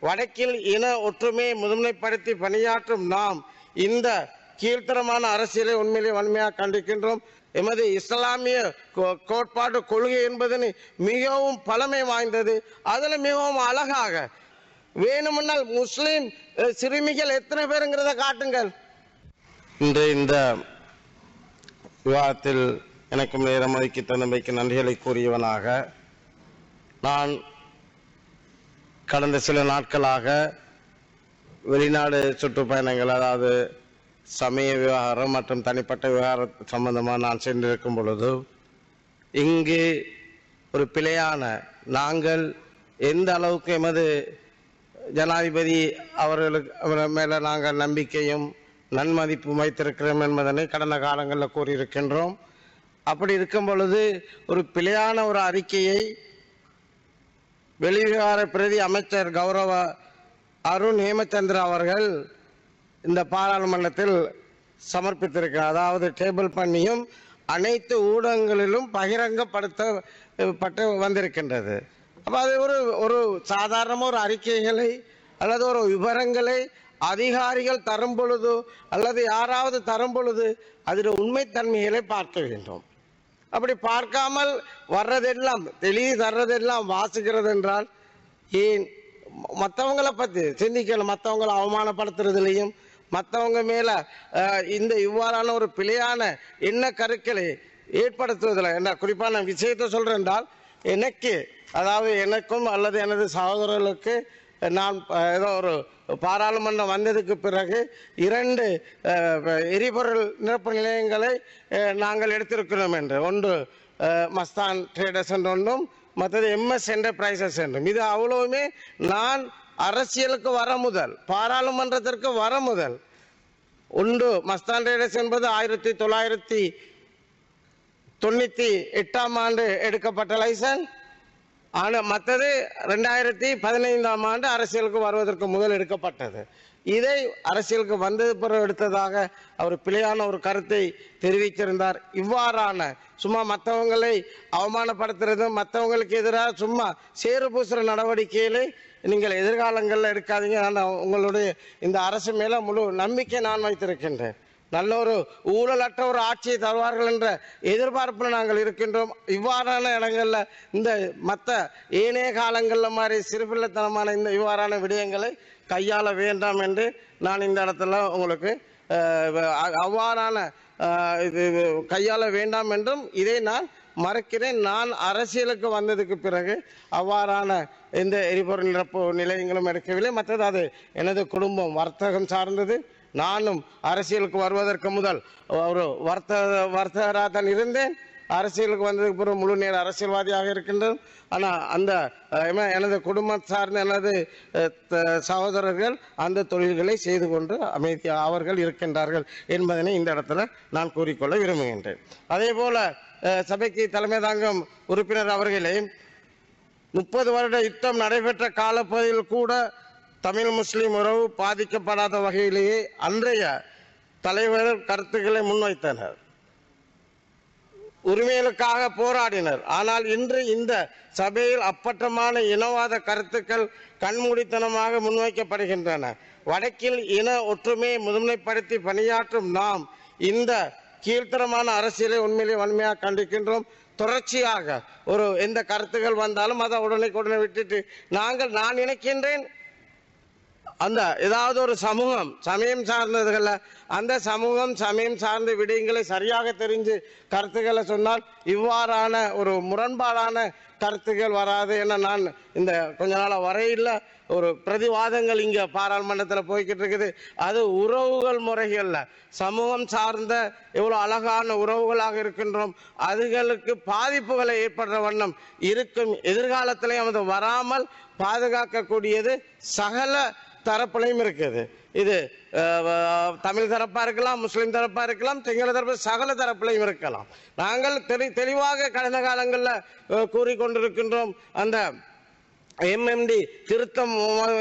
வடக்கில் இன ஒற்றுமையை முதன்மைப்படுத்தி பணியாற்றும் நாம் இந்த கீழ்த்தரமான அரசியலை உண்மையிலே வன்மையாக கண்டிக்கின்றோம். எமது இஸ்லாமிய கோ- கோட்பாடு கொள்கை என்பது மிகவும் பழமை வாய்ந்தது. அதில் மிகவும் அழகாக வேணுமென்னால் முஸ்லீம் சிறுமிகள் எத்தனை பேருங்கிறத காட்டுங்கள். இன்று இந்த விவாதத்தில் எனக்கும் நேரம் ஒதுக்கி தந்தமைக்கு நன்றிகளை கூறியவனாக நான் கடந்த சில நாட்களாக வெளிநாடு சுற்றுப்பயணங்கள் அதாவது சமய விவகாரம் மற்றும் தனிப்பட்ட விவகாரம் சம்பந்தமாக நான் சென்றிருக்கும் பொழுது இங்கு ஒரு பிழையான நாங்கள் எந்த அளவுக்கு எமது ஜனாதிபதி அவர்களுக்கு அவர் மேலே நாங்கள் நம்பிக்கையும் நன்மதிப்பு வைத்திருக்கிறோம் என்பதனை கடந்த காலங்களில் கூறியிருக்கின்றோம். அப்படி இருக்கும் பொழுது ஒரு பிழையான ஒரு அறிக்கையை வெளிவிவகார பிரதி அமைச்சர் கௌரவ அருண் ஹேமச்சந்திரா அவர்கள் இந்த பாராளுமன்றத்தில் சமர்ப்பித்திருக்கிறார். அதாவது டேபிள் பண்ணியும் அனைத்து ஊடகங்களிலும் பகிரங்கப்படுத்தப்பட்டு வந்திருக்கின்றது. அப்போ அது ஒரு ஒரு சாதாரணமாக ஒரு அறிக்கைகளை அல்லது ஒரு விவரங்களை அதிகாரிகள் தரும் பொழுது அல்லது யாராவது தரும் பொழுது அதில் உண்மைத்தன்மைகளை பார்க்க வேண்டும். அப்படி பார்க்காமல் வர்றதெல்லாம் தெளிவு தர்றதெல்லாம் வாசிக்கிறது என்றால் ஏன் மற்றவங்களை பற்றி சிந்திக்கணும் மற்றவங்களை அவமானப்படுத்துறதுலையும் மற்றவங்க மேலே இந்த இவ்வாறான ஒரு பிழையான எண்ண கருக்களை ஏற்படுத்துவதில் என்ன குறிப்பாக நான் விஷயத்தை சொல்கிறேன் என்றால் எனக்கு அதாவது எனக்கும் அல்லது எனது சகோதரர்களுக்கு நான் ஏதோ ஒரு பாராளுமன்றம் வந்ததுக்கு பிறகு இரண்டு எரிபொருள் நிரப்பு நிலையங்களை நாங்கள் எடுத்திருக்கிறோம் என்று. ஒன்று மஸ்தான் ட்ரேடர்ஸ் என்று ஒன்றும் மற்றது எம்எஸ் என்டர்பிரைசஸ் என்றும். இது அவ்வளவுமே நான் அரசியலுக்கு வர முதல் பாராளுமன்றத்திற்கு வர முதல். ஒன்று மஸ்தான் ட்ரேடர்ஸ் என்பது ஆயிரத்தி தொள்ளாயிரத்தி தொண்ணூற்றி எட்டாம் ஆண்டு எடுக்கப்பட்ட லைசன்ஸ் ஆனால் மற்றது ரெண்டாயிரத்தி பதினைந்தாம் ஆண்டு அரசியலுக்கு வருவதற்கு முதல் எடுக்கப்பட்டது. இதை அரசியலுக்கு வந்தது பிறகு எடுத்ததாக அவர் பிழையான ஒரு கருத்தை தெரிவித்திருந்தார். இவ்வாறான சும்மா மற்றவங்களை அவமானப்படுத்துறதும் மற்றவங்களுக்கு எதிராக சும்மா சேறு பூசுற நடவடிக்கைகளை நீங்கள் எதிர்காலங்களில் எடுக்காதீங்க. நான் உங்களுடைய இந்த அரசு மேலே முழு நம்பிக்கை நான் வைத்திருக்கின்றேன். நல்ல ஒரு ஊழலற்ற ஒரு ஆட்சியை தருவார்கள் என்ற எதிர்பார்ப்பில் நாங்கள் இருக்கின்றோம். இவ்வாறான இடங்களில் இந்த மற்ற ஏனைய காலங்களில் மாதிரி சிறுபிள்ளைத்தனமான இந்த இவ்வாறான விடயங்களை கையாள வேண்டாம் என்று நான் இந்த இடத்துல உங்களுக்கு அவ்வாறான இது இது கையாள வேண்டாம் என்றும் இதை நான் மறக்கிறேன். நான் அரசியலுக்கு வந்ததுக்கு பிறகு அவ்வாறான எந்த எரிபொருள் நிரப்பு நிலையங்களும் எடுக்கவில்லை. மற்றது அது எனது குடும்பம் வர்த்தகம் சார்ந்தது. நானும் அரசியலுக்கு வருவதற்கு முதல் ஒரு வர்த்தக வர்த்தகராக தான் இருந்தேன். அரசியலுக்கு வந்ததுக்கு பிறகு முழு நேர அரசியல்வாதியாக இருக்கின்றேன். ஆனால் அந்த எனது குடும்பம் சார்ந்த எனது சகோதரர்கள் அந்த தொழில்களை செய்து கொண்டு அமைதியாக அவர்கள் இருக்கின்றார்கள் என்பதனை இந்த இடத்துல நான் கூறிக்கொள்ள விரும்புகின்றேன். அதே போல சபைக்கு தலைமை தாங்கும் உறுப்பினர் அவர்களே முப்பது வருட யுத்தம் நடைபெற்ற காலப்பகுதியில் கூட தமிழ் முஸ்லீம் உறவு பாதிக்கப்படாத வகையிலேயே அன்றைய தலைவர்கள் கருத்துக்களை முன்வைத்தனர். உரிமைகளுக்காக போராடினர். ஆனால் இன்று இந்த சபையில் அப்பட்டமான இனவாத கருத்துக்கள் கண்மூடித்தனமாக முன்வைக்கப்படுகின்றன. வடக்கில் இன ஒற்றுமையை முதன்மைப்படுத்தி பணியாற்றும் நாம் இந்த கீழ்த்தரமான அரசியலை உண்மையிலே வன்மையாக கண்டிக்கின்றோம். தொடர்ச்சியாக ஒரு எந்த கருத்துக்கள் வந்தாலும் அதை உடனே உடனே விட்டுட்டு நாங்கள் நான் நினைக்கின்றேன் அந்த ஏதாவது ஒரு சமூகம் சமயம் சார்ந்ததுகள்ல அந்த சமூகம் சமயம் சார்ந்த விடயங்களை சரியாக தெரிஞ்சு கருத்துக்களை சொன்னால் இவ்வாறான ஒரு முரண்பாடான கருத்துக்கள் வராது என நான் இந்த கொஞ்ச நாளா வரையில் ஒரு பிரதிவாதங்கள் இங்கே பாராளுமன்றத்தில் போய்கிட்டு இருக்குது. அது உறவுகள் முறைகளில். சமூகம் சார்ந்த எவ்வளோ அழகான உறவுகளாக இருக்கின்றோம் அதுகளுக்கு பாதிப்புகளை ஏற்படுற வண்ணம் இருக்கும். எதிர்காலத்திலையும் அது வராமல் பாதுகாக்கக்கூடியது சகல தரப்புலையும் இருக்குது. இது தமிழ் தரப்பாக இருக்கலாம் முஸ்லீம் தரப்பாக இருக்கலாம் சிங்கள தரப்பு சகல தரப்புலையும் இருக்கலாம். நாங்கள் தெளி தெளிவாக கடந்த காலங்களில் கூறிக்கொண்டிருக்கின்றோம் அந்த எம்எம்டி திருத்தம்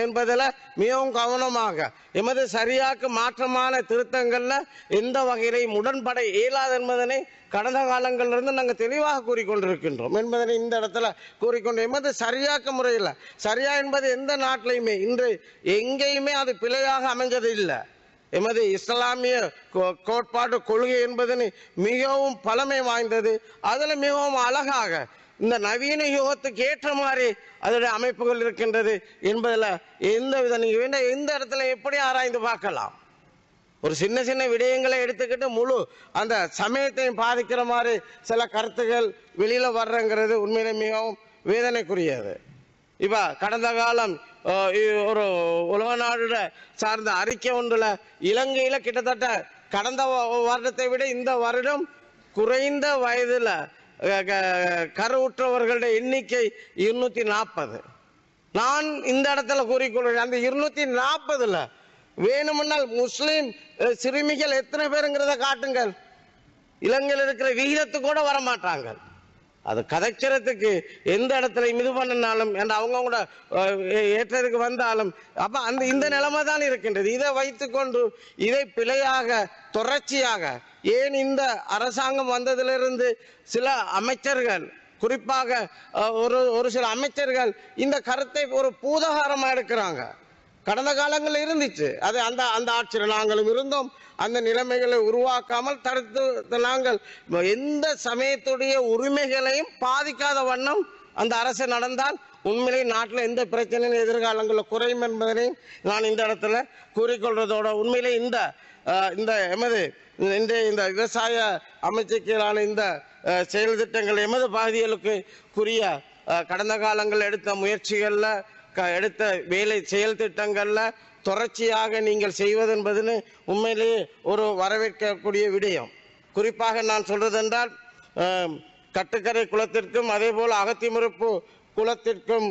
என்பதில் மிகவும் கவனமாக எமது சரியாக்கு மாற்றமான திருத்தங்களில் எந்த வகையிலையும் உடன்பட இயலாது என்பதனை கடந்த காலங்களிலிருந்து நாங்கள் தெளிவாக கூறிக்கொண்டிருக்கின்றோம். என்பதனை இந்த இடத்துல கூறிக்கொண்டு எமது சரியாக்க முறையில் சரியா என்பது எந்த நாட்டிலையுமே இன்று எங்கேயுமே அது பிழையாக அமைஞ்சது இல்லை எமது இஸ்லாமிய கோ- கோட்பாட்டு கொள்கை என்பதனை மிகவும் பழமை வாய்ந்தது. அதில் மிகவும் அழகாக இந்த நவீன யுகத்துக்கு ஏற்ற மாதிரி அதோடைய அமைப்புகள் இருக்கின்றது என்பதில் எந்த வித நீங்கள் வேண்ட எந்த இடத்துல எப்படி ஆராய்ந்து பார்க்கலாம். ஒரு சின்ன சின்ன விடயங்களை எடுத்துக்கிட்டு முழு அந்த சமயத்தையும் பாதிக்கிற மாதிரி சில கருத்துகள் வெளியில் வர்றங்கிறது உண்மையில மிகவும் வேதனைக்குரியது. இப்போ கடந்த காலம் ஒரு உலக நாடுல சார்ந்த அறிக்கை ஒன்றில் இலங்கையில் கிட்டத்தட்ட கடந்த வருடத்தை விட இந்த வருடம் குறைந்த வயதில் கருவுற்றவர்களுடைய எண்ணிக்கை இருநூத்தி நாற்பது நான் இந்த இடத்துல கூறிக்கொள்கிறேன். அந்த இருநூத்தி நாற்பதுல வேணுமென்னால் முஸ்லீம் சிறுமிகள் எத்தனை பேருங்கிறத காட்டுங்கள். இலங்கையில் இருக்கிற விகிதத்து கூட வர மாட்டாங்க அது கதைக்கிறதுக்கு எந்த இடத்துல இது பண்ணினாலும் என்ற அவங்க கூட ஏற்றதுக்கு வந்தாலும் அப்ப அந்த இந்த நிலைமை தான் இருக்கின்றது. இதை வைத்துக்கொண்டு இதை பிழையாக தொடர்ச்சியாக ஏன் இந்த அரசாங்கம் வந்ததிலிருந்து சில அமைச்சர்கள் குறிப்பாக ஒரு ஒரு சில அமைச்சர்கள் இந்த கருத்தை ஒரு பூதகாரமாக எடுக்கிறாங்க. கடந்த காலங்களில் இருந்துச்சு. அது அந்த அந்த ஆட்சியில் நாங்களும் இருந்தோம். அந்த நிலைமைகளை உருவாக்காமல் தடுத்து நாங்கள் எந்த சமயத்துடைய உரிமைகளையும் பாதிக்காத வண்ணம் அந்த அரசு நடந்தால் உண்மையிலே நாட்டில் எந்த பிரச்சனையும் எதிர்காலங்களில் குறையும் என்பதனை நான் இந்த இடத்துல கூறிக்கொள்றதோட உண்மையிலே இந்த இந்த எமது இன்றைய இந்த விவசாய அமைச்சுக்கீழான இந்த செயல் திட்டங்கள் எமது பகுதிகளுக்கு குறிய கடந்த காலங்கள் எடுத்த முயற்சிகளில் க- எடுத்த வேலை செயல் திட்டங்களில் தொடர்ச்சியாக நீங்கள் செய்வதென்பதுன்னு உண்மையிலேயே ஒரு வரவேற்கக்கூடிய விடயம். குறிப்பாக நான் சொல்றதென்றால் கட்டுக்கரை குளத்திற்கும் அதே போல் அகத்திமுறுப்பு குளத்திற்கும்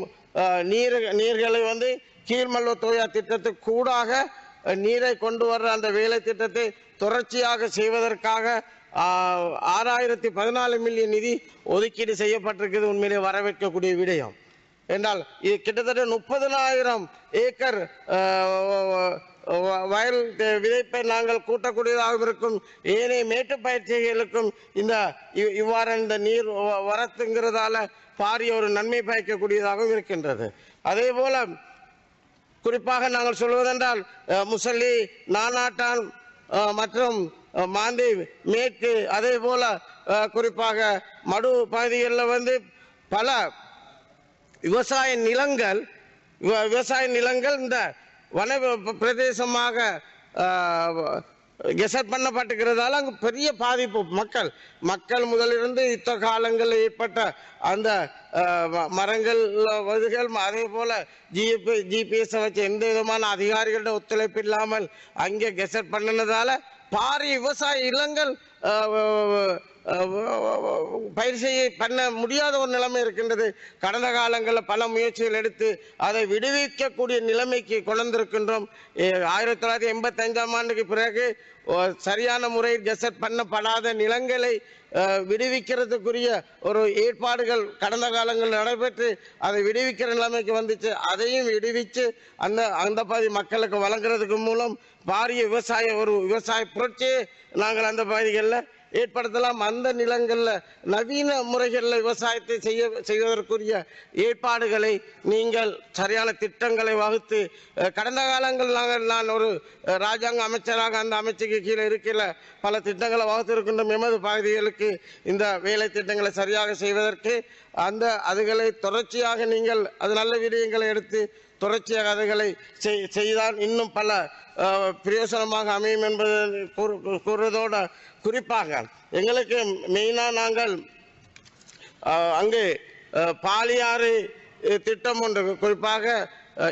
நீர் நீர்களை வந்து கீழ்மல்லோ தோயா திட்டத்துக்கு கூடாக நீரை கொண்டு வர்ற அந்த வேலை திட்டத்தை தொடர்ச்சியாக செய்வதற்காக ஆறாயிரத்தி பதினாலு மில்லியன் நிதி ஒதுக்கீடு செய்யப்பட்டிருக்கிறது உண்மையிலே வரவேற்கக்கூடிய விடயம். என்றால் இது கிட்டத்தட்ட முப்பதனாயிரம் ஏக்கர் வயல் விதைப்பை நாங்கள் கூட்டக்கூடியதாக இருக்கும். ஏனைய மேட்டு பயிற்சிகளுக்கும் இந்த இவ்- இவ்வாறு இந்த நீர் வரத்துங்கிறதால பாரிய ஒரு நன்மை பயக்கக்கூடியதாகவும் இருக்கின்றது. அதே போல குறிப்பாக நாங்கள் சொல்வதென்றால் முசல்லி நானாட்டான் மற்றும் மாந்தி மேற்கு அதே போல குறிப்பாக மடு பகுதிகளில் வந்து பல விவசாய நிலங்கள் விவ- விவசாய நிலங்கள் இந்த வன பிரதேசமாக கெசட் பண்ணப்பட்டிருக்கிறதால அங்கு பெரிய பாதிப்பு. மக்கள் மக்கள் முதலிருந்து யுத்த காலங்களில் ஏற்பட்ட அந்த மரங்கள் வதுகள் அதே போல் ஜிபி ஜிபிஎஸை வச்சு எந்த விதமான அதிகாரிகளோட ஒத்துழைப்பு இல்லாமல் அங்கே கெசட் பண்ணினதால பாரி விவசாய இல்லங்கள் பயிர் செய்ய பண்ண முடியாத ஒரு நிலைமை இருக்கின்றது. கடந்த காலங்களில் பல முயற்சிகள் எடுத்து அதை விடுவிக்கக்கூடிய நிலைமைக்கு கொண்டிருக்கின்றோம். ஆயிரத்தி தொள்ளாயிரத்தி எண்பத்தஞ்சாம் ஆண்டுக்கு பிறகு சரியான முறையில் கெசட் பண்ணப்படாத நிலங்களை விடுவிக்கிறதுக்குரிய ஒரு ஏற்பாடுகள் கடந்த காலங்களில் நடைபெற்று அதை விடுவிக்கிற நிலைமைக்கு வந்துச்சு. அதையும் விடுவித்து அந்த அந்த பகுதி மக்களுக்கு வழங்குறதுக்கு மூலம் பாரிய விவசாய ஒரு விவசாய புரட்சியை நாங்கள் அந்த பகுதிகளில் ஏற்படுத்தலாம். அந்த நிலங்களில் நவீன முறைகளில் விவசாயத்தை செய்ய செய்வதற்குரிய ஏற்பாடுகளை நீங்கள் சரியான திட்டங்களை வகுத்து கடந்த காலங்கள் நாங்கள் நான் ஒரு ராஜாங்க அமைச்சராக அந்த அமைச்சுக்கு கீழே இருக்கிற பல திட்டங்களை வகுத்திருக்கின்றோம். எமது பகுதிகளுக்கு இந்த வேலை திட்டங்களை சரியாக செய்வதற்கு அந்த அதுகளை தொடர்ச்சியாக நீங்கள் அது நல்ல விடயங்களை எடுத்து தொடர்ச்சியாக அதுகளை செய்- செய்தால் இன்னும் பல பிரயோசனமாக அமையும் என்பது கூறு- கூறுவதோடு குறிப்பாக எங்களுக்கு மெயினாக நாங்கள் அங்கே அங்கு பாலியாறு திட்டம் ஒன்று குறிப்பாக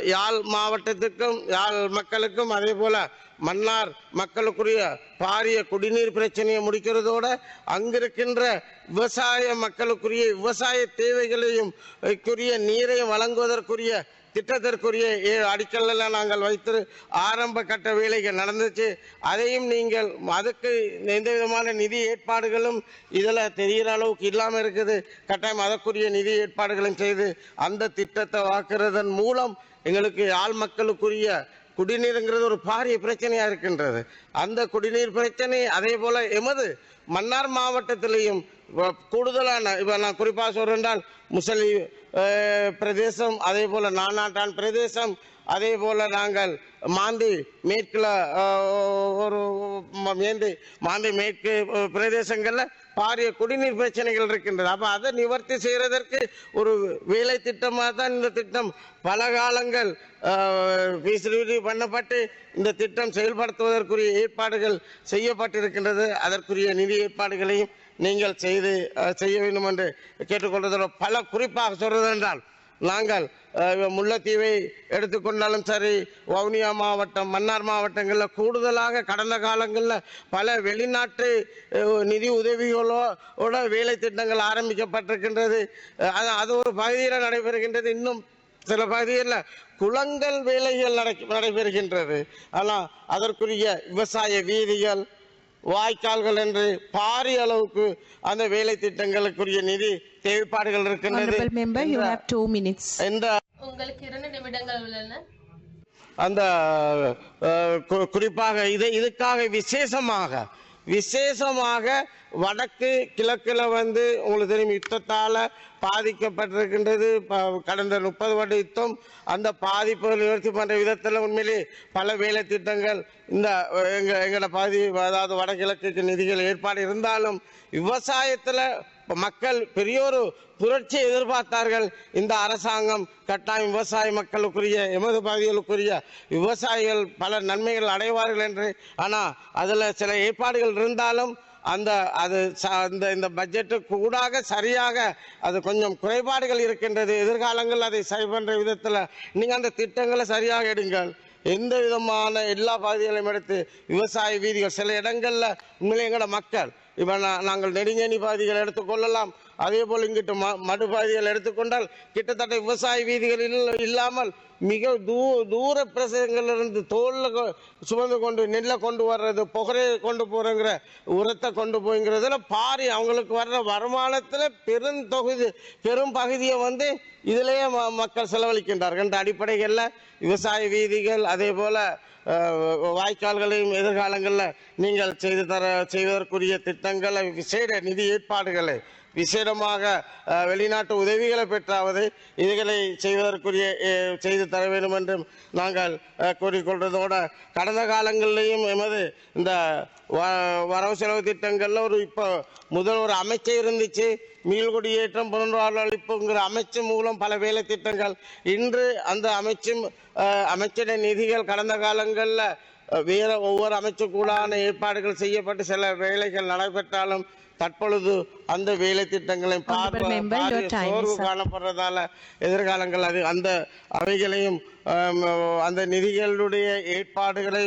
யாழ் மாவட்டத்துக்கும் யாழ் மக்களுக்கும் அதே போல மன்னார் மக்களுக்குரிய பாரிய குடிநீர் பிரச்சனையை முடிக்கிறதோட அங்கிருக்கின்ற விவசாய மக்களுக்குரிய விவசாய தேவைகளையும் குரிய நீரை வழங்குவதற்குரிய திட்டத்திற்குரிய ஏழு அடிக்கல்லாம் நாங்கள் வைத்து ஆரம்ப கட்ட வேலைகள் நடந்துச்சு. அதையும் நீங்கள் அதுக்கு எந்த விதமான நிதி ஏற்பாடுகளும் இதில் தெரிகிற அளவுக்கு இல்லாமல் இருக்குது. கட்டாயம் அதற்குரிய நிதி ஏற்பாடுகளும் செய்து அந்த திட்டத்தை வாக்குறதன் மூலம் எங்களுக்கு ஆள் மக்களுக்குரிய குடிநீருங்கிறது ஒரு பாரிய பிரச்சனையா இருக்கின்றது. அந்த குடிநீர் பிரச்சனை அதே போல எமது மன்னார் மாவட்டத்திலையும் கூடுதலான இப்போ நான் குறிப்பாக சொல்றேன்றால் முசலி பிரதேசம் அதே போல நானாட்டான் பிரதேசம் அதே போல நாங்கள் மாந்தி மேற்கில் ஒரு மேந்தி மாந்தி மேற்கு பிரதேசங்களில் பாரிய குடிநீர் பிரச்சனைகள் இருக்கின்றது. அப்போ அதை நிவர்த்தி செய்கிறதற்கு ஒரு வேலை திட்டமாக தான் இந்த திட்டம் பல காலங்கள் feasibility பண்ணப்பட்டு இந்த திட்டம் செயல்படுத்துவதற்குரிய ஏற்பாடுகள் செய்யப்பட்டிருக்கின்றது. அதற்குரிய நிதி ஏற்பாடுகளையும் நீங்கள் செய்து செய்ய வேண்டும் என்று கேட்டுக்கொள்வதோட பல குறிப்பாக சொல்வதென்றால் என்றால் நாங்கள் முல்லைத்தீவை எடுத்துக்கொண்டாலும் சரி வவுனியா மாவட்டம் மன்னார் மாவட்டங்களில் கூடுதலாக கடந்த காலங்களில் பல வெளிநாட்டு நிதி உதவிகளோட வேலை திட்டங்கள் ஆரம்பிக்கப்பட்டிருக்கின்றது. அது அது ஒரு பகுதியில் நடைபெறுகின்றது. இன்னும் சில பகுதிகளில் குளங்கள் வேலைகள் நடை நடைபெறுகின்றது. ஆனால் அதற்குரிய விவசாய வீதிகள் வாய்க்கால்கள் என்று பாரிய அளவுக்கு அந்த வேலை திட்டங்களுக்குரிய நிதி ஏற்பாடுகள் இருக்கின்றது Honorable member, you இந்த- have two minutes. இந்த உங்களுக்கு இரண்டு நிமிடங்கள் உள்ளன அந்த அஹ், கு- குறிப்பாக இது இதுக்காக விசேஷமாக விசேஷமாக வடக்கு கிழக்கில் வந்து உங்களுக்கு தெரியும் யுத்தத்தால் பாதிக்கப்பட்டிருக்கின்றது. ப- கடந்த முப்பது வருட யுத்தம். அந்த பாதிப்புகள் நிவர்த்தி பண்ணுற விதத்தில் உண்மையிலே பல வேலை திட்டங்கள் இந்த எங்கள் எங்களோட பகுதி அதாவது வடகிழக்குக்கு நிதிகள் ஏற்பாடு இருந்தாலும் விவசாயத்தில் மக்கள் பெரியோரு புரட்சி எதிர்பார்த்தார்கள். இந்த அரசாங்கம் கட்டாயம் விவசாய மக்களுக்குரிய எமது பகுதிகளுக்குரிய விவசாயிகள் பல நன்மைகள் அடைவார்கள் என்று. ஆனால் அதில் சில ஏற்பாடுகள் இருந்தாலும் அந்த அது ச- அந்த இந்த பட்ஜெட்டுக்கு கூடாக சரியாக அது கொஞ்சம் குறைபாடுகள் இருக்கின்றது. எதிர்காலங்கள் அதை சரி பண்ணுற விதத்தில் நீங்கள் அந்த திட்டங்களை சரியாக எடுங்கள். எந்த விதமான எல்லா பகுதிகளையும் எடுத்து விவசாய வீதிகள் சில இடங்களில் உண்மையிலே எங்களோட மக்கள் இப்போ நாங்கள் நெடுங்கேணி பகுதிகளை எடுத்துக்கொள்ளலாம் அதே போல் இங்கிட்டு ம மடு எடுத்துக்கொண்டால் கிட்டத்தட்ட விவசாய வீதிகள் இல்லாமல் மிக தூ தூர பிரசங்களிலிருந்து தோலில் சுமந்து கொண்டு நெல்லை கொண்டு வர்றது புகரையை கொண்டு போகிறங்கிற உரத்தை கொண்டு போய்ங்கிறதுல பாரி அவங்களுக்கு வர்ற வருமானத்தில் பெருந்தொகுதி பெரும் பகுதியை வந்து இதிலேயே ம- மக்கள் செலவழிக்கின்றார்கள். என்ற அடிப்படைகளில் விவசாய வீதிகள் அதே போல் வாய்க்கால்களையும் எதிர்காலங்களில் நீங்கள் செய்து தர செய்வதற்குரிய திட்டங்களை விசேட நிதி ஏற்பாடுகளை விசேடமாக வெளிநாட்டு உதவிகளை பெற்றாவது இதுகளை செய்வதற்குரிய செய்து தர வேண்டும் என்றும் நாங்கள் கூறிக்கொள்றதோடு கடந்த காலங்களிலேயும் எமது இந்த வ- வரவு செலவு திட்டங்களில் ஒரு இப்போ முதல் ஒரு அமைச்சர் இருந்துச்சு. மீள்குடியேற்றம் புனர்வாழ்வளிப்புங்கிற அமைச்சு மூலம் பல வேலை திட்டங்கள். இன்று அந்த அமைச்சும் அமைச்சரின் நிதிகள் கடந்த காலங்களில் வேற ஒவ்வொரு அமைச்சுக்கூடான ஏற்பாடுகள் செய்யப்பட்டு சில வேலைகள் நடைபெற்றாலும் தற்பொழுது அந்த வேலை திட்டங்களை சோர்வு. காணப்படுறதால எதிர்காலங்கள் அது அந்த அவைகளையும் அந்த நிதிகளுடைய ஏற்பாடுகளை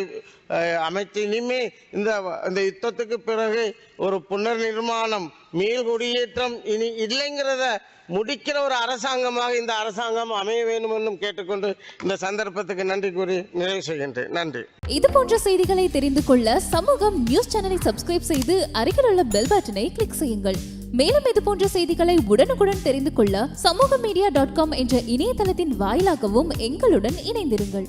அஹ், அமைத்து இனிமே இந்த இந்த யுத்தத்துக்கு பிறகு ஒரு புனர் நிர்மாணம் மீள் குடியேற்றம் இனி இல்லைங்கிறத முடிக்கிற ஒரு அரசாங்கமாக இந்த அரசாங்கம் அமைய வேண்டும் என்றும் கேட்டுக்கொண்டு இந்த சந்தர்ப்பத்துக்கு நன்றி கூறி நிறைவு செய்கின்றேன். நன்றி. இது போன்ற செய்திகளை தெரிந்து கொள்ள சமூகம் நியூஸ் சேனலை சப்ஸ்கிரைப் செய்து அருகில் உள்ள பெல் பட்டனை கிளிக் செய்யுங்கள். மேலும் இது போன்ற செய்திகளை உடனுக்குடன் தெரிந்து கொள்ள சமூக மீடியா டாட் காம் என்ற இணையதளத்தின் வாயிலாகவும் எங்களுடன் இணைந்திருங்கள்.